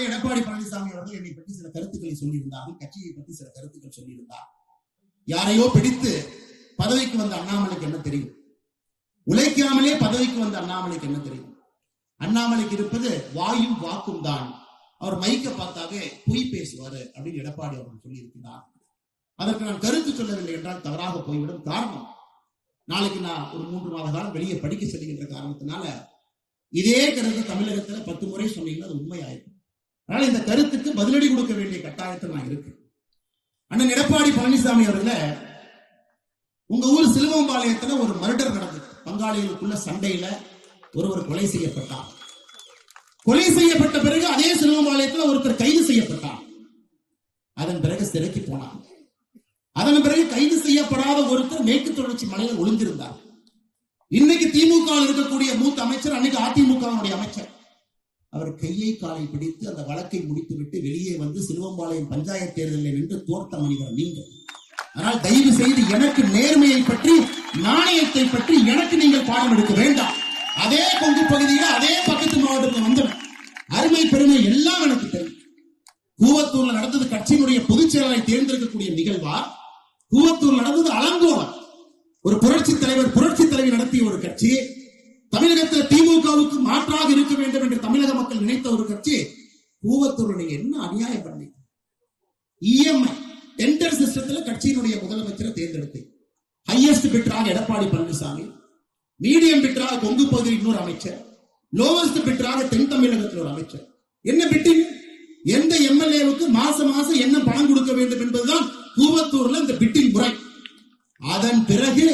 நாளிலே எடப்பாடி பழனிசாமி அவர்கள் என்னை பற்றி சில கருத்துக்களை சொல்லியிருந்தார்கள் கட்சியை பற்றி சில கருத்துக்கள் சொல்லியிருந்தார். யாரையோ பிடித்து பதவிக்கு வந்த அண்ணாமலைக்கு என்ன தெரியும்? உழைக்காமலே பதவிக்கு வந்த அண்ணாமலைக்கு என்ன தெரியும்? அண்ணாமலைக்கு இருப்பது வாயும் வாக்கும் தான். அவர் மைக்க பார்த்தாவே பொய் பேசுவாரு அப்படின்னு எடப்பாடி அவர்கள் சொல்லியிருக்கிறார். அதற்கு நான் கருத்து சொல்லவில்லை என்றால் தவறாக போய்விடும் காரணம். நாளைக்கு நான் ஒரு மூன்று மாத காலம் வெளியே படிக்க செல்கின்ற காரணத்தினால இதே கருத்து தமிழகத்துல பத்து முறை சொன்னீங்கன்னா அது உண்மையாயிருக்கும் அதனால இந்த கருத்துக்கு பதிலடி கொடுக்க வேண்டிய கட்டாயத்தில் நான் இருக்கு. அண்ணன் எடப்பாடி பழனிசாமி அவர்கள உங்க ஊர் சிலுவம்பாளையத்துல ஒரு மர்டர் நடந்தது. பங்காளிகளுக்குள்ள சண்டையில ஒருவர் கொலை செய்யப்பட்டார். கொலை செய்யப்பட்ட பிறகு அதே சிலுவம்பாளையத்துல ஒருத்தர் கைது செய்யப்பட்டார். அதன் பிறகு சிறைக்கு போனார். அதன் பிறகு கைது செய்யப்படாத ஒருத்தர் மேற்கு தொடர்ச்சி மலையில் ஒளிந்திருந்தார். இன்னைக்கு திமுக இருக்கக்கூடிய மூத்த அமைச்சர் அன்னைக்கு அதிமுகவுடைய அமைச்சர். அவர் கையை காலை பிடித்து அந்த வழக்கை முடித்துவிட்டு வெளியே வந்து சிலுவம்பாளையம் பஞ்சாயத்து தேர்தலில் நின்று தோர்த்த மனிதர் நீங்கள். ஆனால் தயவு செய்து எனக்கு நேர்மையை பற்றி நாணயத்தை பற்றி எனக்கு நீங்கள் பாடம் எடுக்க வேண்டாம். அதே கொங்கு பகுதியில் அதே பக்கத்து மாவட்டத்தில் வந்தவன். அருமை பெருமை எல்லாம் எனக்கு தெரியும். கூவத்தூர்ல நடந்தது கட்சியினுடைய பொதுச் செயலரை தேர்ந்தெடுக்கக்கூடிய நிகழ்வா? கூவத்தூர் நடந்தது அலங்கோலம். ஒரு புரட்சி தலைவர் புரட்சி தலைவி நடத்திய ஒரு கட்சி. தமிழகத்தில் திமுகவுக்கு மாற்றாக இருக்க வேண்டும் என்று தமிழக மக்கள் நினைத்த ஒரு கட்சி கூவத்தூர் நீங்க என்ன அநியாயம் பண்ணீங்க இஎம்ஐ டெண்டர் சிஸ்டத்துல கட்சியினுடைய முதலமைச்சரை தேர்ந்தெடுத்தேன் ஹையஸ்ட் பிட்டராக எடப்பாடி பழனிசாமி மீடியம் பிட்டராக கொங்கு பகுதியில் இன்னொரு அமைச்சர் லோவஸ்ட் பிட்டராக தென் தமிழகத்தில் ஒரு அமைச்சர். என்ன பிட்டிங் எந்த எம்எல்ஏவுக்கு மாசம் மாசம் என்ன பணம் கொடுக்க வேண்டும் என்பதுதான் கூவத்தூர்ல இந்த பிட்டிங் முறை. அதன் பிறகு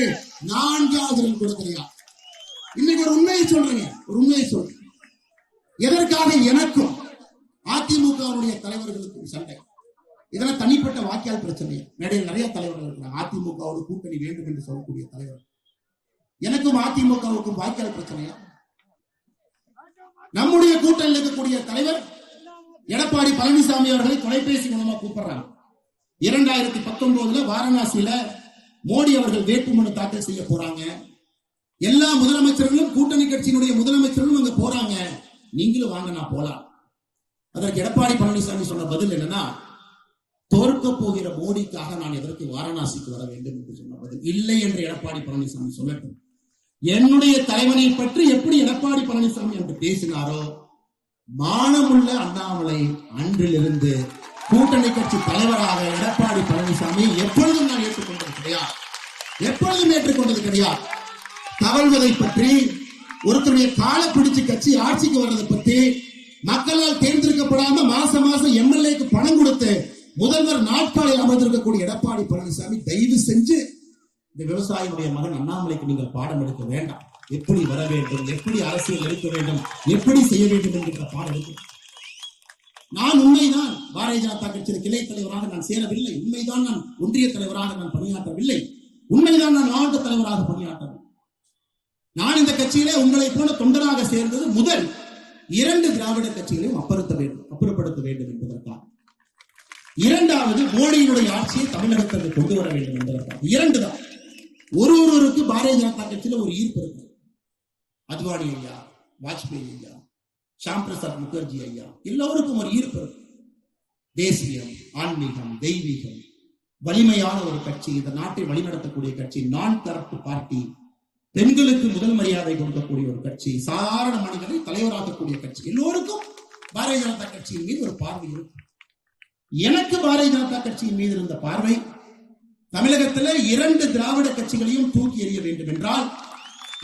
கழகத்திற்கு நான்காவது ரன் கூட இன்னைக்கு ஒரு உண்மையை சொல்றேங்க. ஒரு உண்மையை சொல்றேன். எதற்காக எனக்கும் அதிமுகவுடைய தலைவர்களுக்கும் சண்டை? இதெல்லாம் தனிப்பட்ட வாக்கியால் பிரச்சனை. மேடையில் நிறைய தலைவர்கள் இருக்கிறாங்க. அதிமுகவோட கூட்டணி வேண்டும் என்று சொல்லக்கூடிய தலைவர். எனக்கும் அதிமுகவுக்கும் வாக்கியால் பிரச்சனையா? நம்முடைய கூட்டணியில் இருக்கக்கூடிய தலைவர் எடப்பாடி பழனிசாமி அவர்களை தொலைபேசி மூலமா கூப்பிடுறாங்க. இரண்டாயிரத்தி பத்தொன்பதுல வாரணாசியில மோடி அவர்கள் வேட்புமனு தாக்கல் செய்ய போறாங்க. எல்லா முதலமைச்சர்களும் கூட்டணி கட்சியினுடைய முதலமைச்சர்களும் அங்க போறாங்க. நீங்களும் வாங்க நான் போலாம். அதற்கு எடப்பாடி பழனிசாமி சொன்ன பதில் என்னன்னா தோற்க போகிற மோடிக்காக நான் எதற்கு வாரணாசிக்கு வர வேண்டும் என்று சொன்ன பதில் இல்லை என்று எடப்பாடி பழனிசாமி சொல்லட்டும். என்னுடைய தலைவனை பற்றி எப்படி எடப்பாடி பழனிசாமி என்று பேசினாரோ மானமுள்ள அண்ணாமலை அன்றிலிருந்து கூட்டணி கட்சி தலைவராக எடப்பாடி பழனிசாமி எப்பொழுதும் நான் ஏற்றுக்கொண்டது கிடையாது எப்பொழுதும் ஏற்றுக்கொண்டது கிடையாது தவழ்வதை பற்றி ஒருத்தருடைய காலை பிடிச்சு கட்சி ஆட்சிக்கு வர்றதை பற்றி மக்களால் தேர்ந்தெடுக்கப்படாம மாசம் மாசம் எம்எல்ஏக்கு பணம் கொடுத்து முதல்வர் நாட்காலில் அமர்ந்திருக்கக்கூடிய எடப்பாடி பழனிசாமி தயவு செஞ்சு இந்த விவசாயியுடைய மகன் அண்ணாமலைக்கு நீங்கள் பாடம் எடுக்க வேண்டாம். எப்படி வர வேண்டும் எப்படி அரசியல் எடுக்க வேண்டும் எப்படி செய்ய வேண்டும் என்கிற பாடம் எடுக்க நான் உண்மைதான். பாரதிய ஜனதா கட்சியின் கிளை தலைவராக நான் சேரவில்லை. உண்மைதான் நான் ஒன்றிய தலைவராக நான் பணியாற்றவில்லை. உண்மைதான் நான் மாவட்ட தலைவராக பணியாற்றவில்லை. நான் இந்த கட்சியிலே உங்களை போல தொண்டராக சேர்ந்தது முதல் இரண்டு திராவிட கட்சிகளையும் அப்புறத்த வேண்டும் அப்புறப்படுத்த வேண்டும் என்பதற்காக. இரண்டாவது மோடியினுடைய ஆட்சியை தமிழகத்திற்கு கொண்டு வர வேண்டும் என்பதற்காக. இரண்டு தான் ஒரு ஒருவருக்கு பாரதிய ஜனதா கட்சியில ஒரு ஈர்ப்பு இருக்கு. அத்வானி ஐயா வாஜ்பேயி ஐயா ஷாம் பிரசாத் முகர்ஜி ஐயா எல்லோருக்கும் ஒரு ஈர்ப்பு தேசியம் ஆன்மீகம் தெய்வீகம் வலிமையான ஒரு கட்சி இந்த நாட்டை வழிநடத்தக்கூடிய கட்சி நான் தரப்பு பார்ட்டி பெண்களுக்கு முதல் மரியாதை கொடுக்கக்கூடிய ஒரு கட்சி சாதாரண மனிதனை தலைவராக்கக்கூடிய கட்சி எல்லோருக்கும் பாரதிய ஜனதா கட்சியின் மீது ஒரு பார்வை இருக்கும். எனக்கு பாரதிய ஜனதா கட்சியின் மீது இருந்த பார்வை தமிழகத்தில் இரண்டு திராவிட கட்சிகளையும் தூக்கி எறிய வேண்டும் என்றால்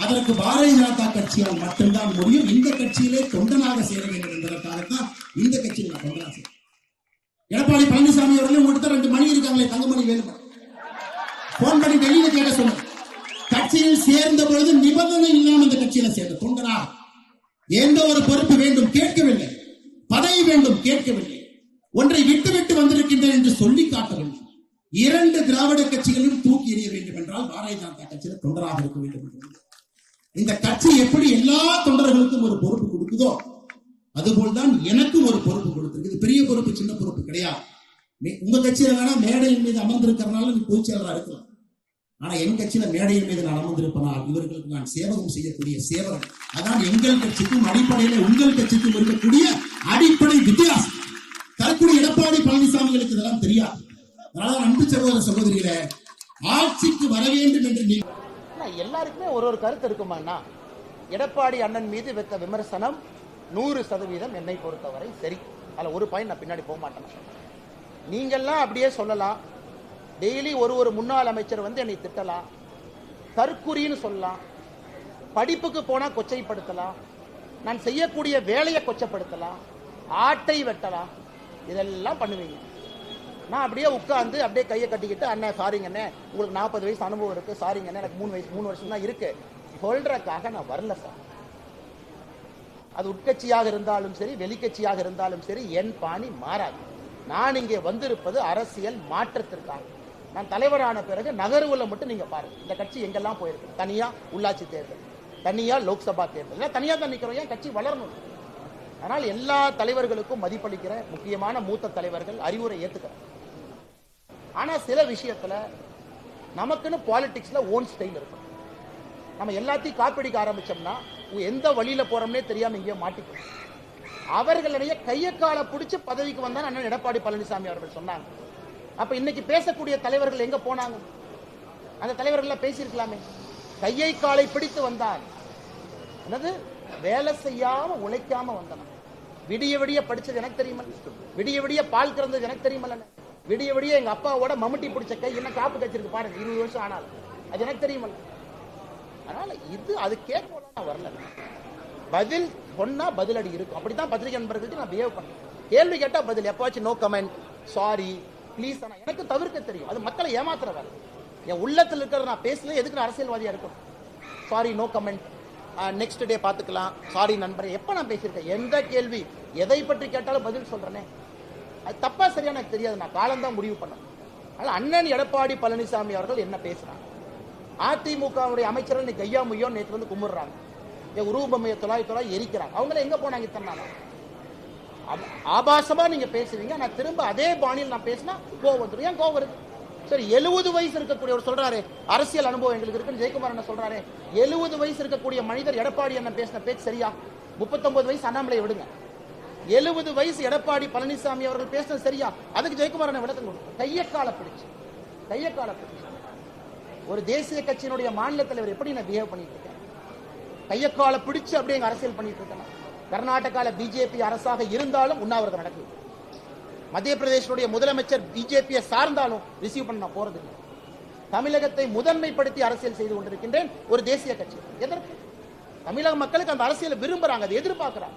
அதற்கு பாரதிய ஜனதா கட்சியால் மட்டும்தான் முடியும். இந்த கட்சியிலே தொண்டனாக சேர வேண்டும் என்பதற்காகத்தான் இந்த கட்சியில் நான் தொண்டனாக சேர எடப்பாடி பழனிசாமி அவர்களும் உங்கள்கிட்ட ரெண்டு மணி இருக்காங்களே தங்கமணி வேணும்? போன் பண்ணி வெளியில கேட்க சொல்லுங்க. கட்சியில் சேர்ந்த பொழுது நிபந்தனை இல்லாமல் இந்த கட்சியில சேர்ந்த தொண்டனா? எந்த ஒரு பொறுப்பு வேண்டும் கேட்கவில்லை. பதவி வேண்டும் கேட்கவில்லை. ஒன்றை விட்டு விட்டு வந்திருக்கின்றேன் என்று சொல்லி காட்டவில்லை இரண்டு திராவிட கட்சிகளையும் தூக்கி எறிய வேண்டும் என்றால் பாரதிய ஜனதா கட்சியில தொண்டராக இருக்க வேண்டும் என்று. இந்த கட்சி எப்படி எல்லா தொண்டர்களுக்கும் ஒரு பொறுப்பு கொடுக்குதோ அதுபோல்தான் எனக்கும் ஒரு பொறுப்பு கொடுத்திருக்கு. பெரிய பொறுப்பு சின்ன பொறுப்பு கிடையாது. உங்க கட்சியில வேணா மேடையின் மீது அமர்ந்திருக்கிறனால நீ பொதுச் செயலரா இருக்கலாம். ஆனா என் கட்சியில மேடையின் மீது நான் அமர்ந்திருப்பனால் இவர்களுக்கு நான் சேவகம் செய்யக்கூடிய சேவகம் அதான் எங்கள் கட்சிக்கும் அடிப்படையில உங்கள் கட்சிக்கும் இருக்கக்கூடிய அடிப்படை வித்தியாசம். தரக்கூடிய எடப்பாடி பழனிசாமிகளுக்கு இதெல்லாம் தெரியாது. அதனால அன்பு சகோதர சகோதரிகளே ஆட்சிக்கு வர வேண்டும் என்று நீ எல்லாருக்குமே ஒரு ஒரு கருத்து இருக்குமாண்ணா? எடப்பாடி அண்ணன் மீது வைத்த விமர்சனம் நூறு சதவீதம் என்னை பொறுத்தவரை சரி. அதில் ஒரு பாயிண்ட் நான் பின்னாடி போக மாட்டேன். நீங்கள்லாம் அப்படியே சொல்லலாம். டெய்லி ஒரு ஒரு முன்னாள் அமைச்சர் வந்து என்னை திட்டலாம். தற்குறின்னு சொல்லலாம். படிப்புக்கு போனால் கொச்சைப்படுத்தலாம். நான் செய்யக்கூடிய வேலையை கொச்சப்படுத்தலாம். ஆட்டை வெட்டலாம். இதெல்லாம் பண்ணுவீங்க. நான் அப்படியே உட்காந்து அப்படியே கையை கட்டிக்கிட்டு அண்ணன் சாரிங்கண்ணே உங்களுக்கு நாற்பது வயசு அனுபவம் இருக்கு. சாரிங்கண்ணே எனக்கு மூணு வயசு மூணு வருஷம் தான் இருக்கு. சொல்றதுக்காக நான் வரல சார் அது உட்கட்சியாக இருந்தாலும் சரி வெளிக்கட்சியாக இருந்தாலும் சரி என் பாணி மாறாது. நான் இங்கே வந்திருப்பது அரசியல் மாற்றத்திற்காக. நான் தலைவரான பிறகு நகர்வுல மட்டும் நீங்க பாருங்க. இந்த கட்சி எங்கெல்லாம் போயிருக்கு? தனியா உள்ளாட்சி தேர்தல் தனியா லோக்சபா தேர்தல். எல்லாம் தனியா தான் நிற்கிறோம் ஏன் கட்சி வளரணும்? அதனால் எல்லா தலைவர்களுக்கும் மதிப்பளிக்கிற முக்கியமான மூத்த தலைவர்கள் அறிவுரை ஏற்றுக்கிறேன் ஆனா சில விஷயத்துல நமக்குன்னு பாலிடிக்ஸ்ல ஓன் ஸ்டைல் இருக்கும். நம்ம எல்லாத்தையும் காப்பிடிக்க ஆரம்பிச்சோம்னா எந்த வழியில போறோம்னே தெரியாம இங்கேயோ மாட்டிக்கும் அவர்களுடைய கையை காலை பிடிச்சு பதவிக்கு வந்தான் அண்ணன் எடப்பாடி பழனிசாமி அவர்கள் சொன்னாங்க. அப்ப இன்னைக்கு பேசக்கூடிய தலைவர்கள் எங்க போனாங்க? அந்த தலைவர்கள் பேசியிருக்கலாமே. கையை காலை பிடித்து வந்தால் என்னது? வேலை செய்யாம உழைக்காம வந்தன விடிய விடிய படிச்சது எனக்கு தெரியுமல்ல விடிய விடிய பால் கறந்தது எனக்கு தெரியுமல் விடிய விடிய எங்க அப்பாவோட மம்முட்டி பிடிச்ச கை என்ன காப்பு கச்சிருக்கு பாருங்க. இருபது வருஷம் ஆனாலும். அது எனக்கு தெரியுமா? அதனால இது அது கேட்க நான் வரல. பதில் சொன்னா பதிலடி இருக்கும். அப்படித்தான் பத்திரிகை நண்பர்களுக்கு நான் பிஹேவ் பண்ணேன். கேள்வி கேட்டா பதில். எப்பாச்சும் நோ கமெண்ட் சாரி ப்ளீஸ் எனக்கு தவிர்க்க தெரியும். அது மக்களை ஏமாத்துற வேலை. என் உள்ளத்தில் இருக்கிறத நான் பேசல எதுக்கு நான் அரசியல்வாதியா இருக்கும் sorry no comment next day பார்த்துக்கலாம். சாரி நண்பரே. எப்போ நான் பேசியிருக்கேன்? எந்த கேள்வி? எதை பற்றி கேட்டாலும் பதில் சொல்றேனே. அது தப்பா சரியா எனக்கு தெரியாது. நான் காலம்தான் முடிவு பண்ணேன். ஆனால் அண்ணன் எடப்பாடி பழனிசாமி அவர்கள் என்ன பேசுறாங்க? அதிமுகவுடைய அமைச்சர்கள் இன்னைக்கு கையா முய்யோ நேற்று வந்து கும்பிடுறாங்க. என் உருவமைய தொலாய் தொலாய் எரிக்கிறாங்க. அவங்கள எங்க போனாங்க இத்தனை நாளா? ஆபாசமா நீங்க பேசுவீங்க. நான் திரும்ப அதே பாணியில் நான் பேசினா கோவம் வந்துடும் ஏன் கோவம் இருக்கு சரி எழுபது வயசு இருக்கக்கூடியவர் சொல்றாரு. அரசியல் அனுபவம் எங்களுக்கு இருக்குன்னு ஜெயக்குமார் என்ன சொல்றாரு. எழுபது வயசு இருக்கக்கூடிய மனிதர் எடப்பாடி என்ன பேசின பேச்சு சரியா? முப்பத்தொன்பது வயசு அண்ணாமலை விடுங்க. எழுபது வயசு எடப்பாடி பழனிசாமி அவர்கள் பேசினது சரியா? அதுக்கு ஜெயக்குமார் விளக்கம் கொடுக்கும் கையக்கால பிடிச்சு. கையக்கால பிடிச்சு. ஒரு தேசிய கட்சியினுடைய மாநில தலைவர் எப்படி நான் பிஹேவ் பண்ணிட்டு இருக்கேன்? கையக்கால பிடிச்சு அப்படியே அரசியல் பண்ணிட்டு இருக்கேன்? கர்நாடகால பிஜேபி அரசாக இருந்தாலும் உண்ணாவிரதம் நடக்குது. மத்திய பிரதேசனுடைய முதலமைச்சர் பிஜேபியை சார்ந்தாலும் ரிசீவ் பண்ண நான் போறது இல்லை. தமிழகத்தை முதன்மைப்படுத்தி அரசியல் செய்து கொண்டிருக்கின்றேன் ஒரு தேசிய கட்சி. எதற்கு? தமிழக மக்களுக்கு அந்த அரசியலை விரும்புறாங்க அதை எதிர்பார்க்கிறாங்க.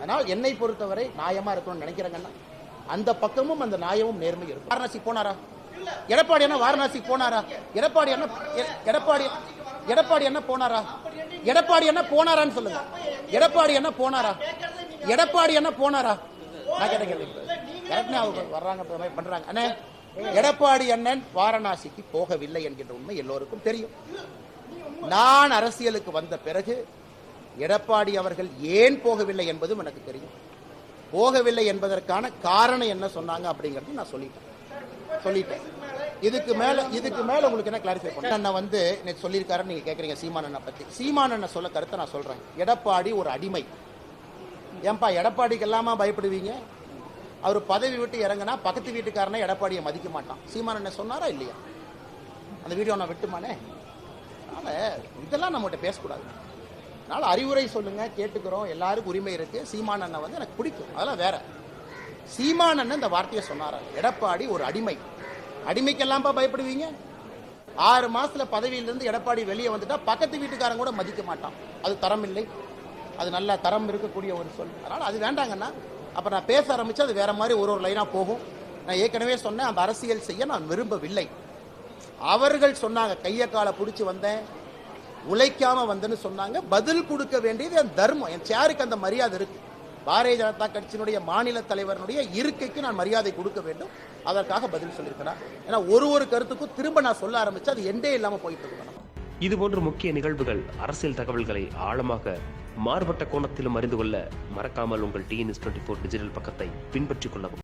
அதனால் என்னை பொறுத்தவரை நியாயமா இருக்கணும்னு நினைக்கிறேங்கன்னா அந்த பக்கமும் அந்த நியாயமும் நேர்மை இருக்கும். வாரணாசி போனாரா? எடப்பாடி என்ன வாரணாசி போனாரா? எடப்பாடி என்ன எடப்பாடி எடப்பாடி என்ன போனாரா? எடப்பாடி என்ன போனாரான்னு சொல்லுங்க. எடப்பாடி என்ன போனாரா? எடப்பாடி என்ன போனாரா? நான் கேட்டேன் கரெக்டா அவங்க வர்றாங்க பண்றாங்க. அண்ணே எடப்பாடி அண்ணன் வாரணாசிக்கு போகவில்லை என்கின்ற உண்மை எல்லோருக்கும் தெரியும். நான் அரசியலுக்கு வந்த பிறகு எடப்பாடி அவர்கள் ஏன் போகவில்லை என்பதும் எனக்கு தெரியும். போகவில்லை என்பதற்கான காரணம் என்ன சொன்னாங்க அப்படிங்கறது நான் சொல்லிட்டேன். சொல்லிட்டேன். இதுக்கு மேல இதுக்கு மேல உங்களுக்கு என்ன கிளாரிஃபை பண்ண அண்ணன் வந்து நேற்று சொல்லியிருக்காரு நீங்க கேக்குறீங்க சீமான் அண்ணன் பத்தி. சீமான் அண்ணன் சொல்ல கருத்தை நான் சொல்றேன். எடப்பாடி ஒரு அடிமை. ஏன்பா எடப்பாடிக்கு எல்லாமா பயப்படுவீங்க? அவர் பதவி விட்டு இறங்கினா பக்கத்து வீட்டுக்காரனே எடப்பாடியை மதிக்க மாட்டான். சீமான் அண்ணன் சொன்னாரா இல்லையா? அந்த வீடியோ நான் விட்டுமானே? அதனால இதெல்லாம் நம்மகிட்ட பேசக்கூடாது. அதனால் அறிவுரை சொல்லுங்கள் கேட்டுக்கிறோம் எல்லாருக்கும் உரிமை இருக்குது சீமான் அண்ணன் வந்து எனக்கு பிடிக்கும். அதெல்லாம் வேற. சீமான் அண்ணன் இந்த வார்த்தையை சொன்னார். எடப்பாடி ஒரு அடிமை. அடிமைக்கெல்லாம்ப்பா பயப்படுவீங்க? ஆறு மாசத்துல பதவியிலிருந்து எடப்பாடி வெளியே வந்துட்டா பக்கத்து வீட்டுக்காரன் கூட மதிக்க மாட்டான். அது தரம் இல்லை அது நல்ல தரம் இருக்கக்கூடிய ஒரு சொல். அதனால் அது வேண்டாங்கன்னா அப்போ நான் பேச ஆரம்பித்து அது வேற மாதிரி ஒரு ஒரு லைனாக போகும். நான் ஏற்கனவே சொன்னேன் அந்த அரசியல் செய்ய நான் விரும்பவில்லை. அவர்கள் சொன்னாங்க கையை காலை பிடிச்சி வந்தேன். உழைக்காம வந்தேன்னு சொன்னாங்க. பதில் கொடுக்க வேண்டியது என் தர்மம். என் சேருக்கு அந்த மரியாதை இருக்கு. பாரதிய ஜனதா கட்சியினுடைய மாநில தலைவருடைய இருக்கைக்கு நான் மரியாதை கொடுக்க வேண்டும். அதற்காக பதில் சொல்லியிருக்கிறேன் ஏன்னா ஒரு ஒரு கருத்துக்கும் திரும்ப நான் சொல்ல ஆரம்பிச்சு அது எண்டே இல்லாம போயிட்டு இருக்கணும் இது போன்ற முக்கிய நிகழ்வுகள் அரசியல் தகவல்களை ஆழமாக மாறுபட்ட கோணத்திலும் அறிந்து கொள்ள மறக்காமல் உங்கள் டிஎன்எஸ் டுவெண்ட்டி ஃபோர் டிஜிட்டல் பக்கத்தை பின்பற்றிக் கொள்ளவும்.